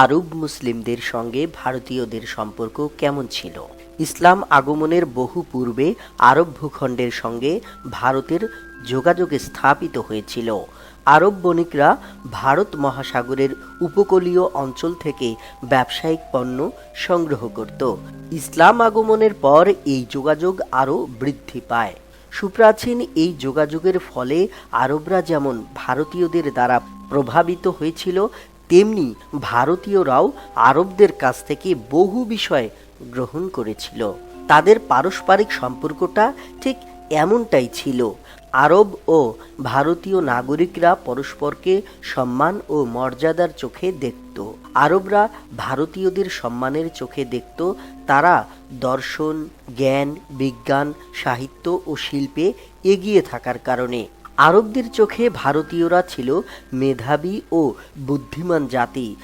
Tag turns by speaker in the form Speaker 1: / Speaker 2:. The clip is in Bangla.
Speaker 1: আরব মুসলিমদের সঙ্গে ভারতীয়দের সম্পর্ক কেমন ছিল? ইসলাম আগমনের বহু পূর্বে আরব ভূখণ্ডের সঙ্গে ভারতের যোগাযোগ স্থাপিত হয়েছিল। আরব বণিকরা ভারত মহাসাগরের উপকূলীয় অঞ্চল থেকে ব্যবসায়িক পণ্য সংগ্রহ করত। ইসলাম আগমনের পর এই যোগাযোগ আরও বৃদ্ধি পায়। সুপ্রাচীন এই যোগাযোগের ফলে আরবরা যেমন ভারতীয়দের দ্বারা প্রভাবিত হয়েছিল তেমনি ভারতীয়রাও আরবদের কাছ থেকে বহু বিষয় গ্রহণ করেছিল। তাদের পারস্পরিক সম্পর্কটা ঠিক এমনটাই ছিল। আরব ও ভারতীয় নাগরিকরা পরস্পরকে সম্মান ও মর্যাদার চোখে দেখত। আরবরা ভারতীয়দের সম্মানের চোখে দেখত। তারা দর্শন, জ্ঞান, বিজ্ঞান, সাহিত্য ও শিল্পে এগিয়ে থাকার কারণে। আরবদের চোখে ভারতীয়রা ছিল মেধাবী ও বুদ্ধিমান জাতি।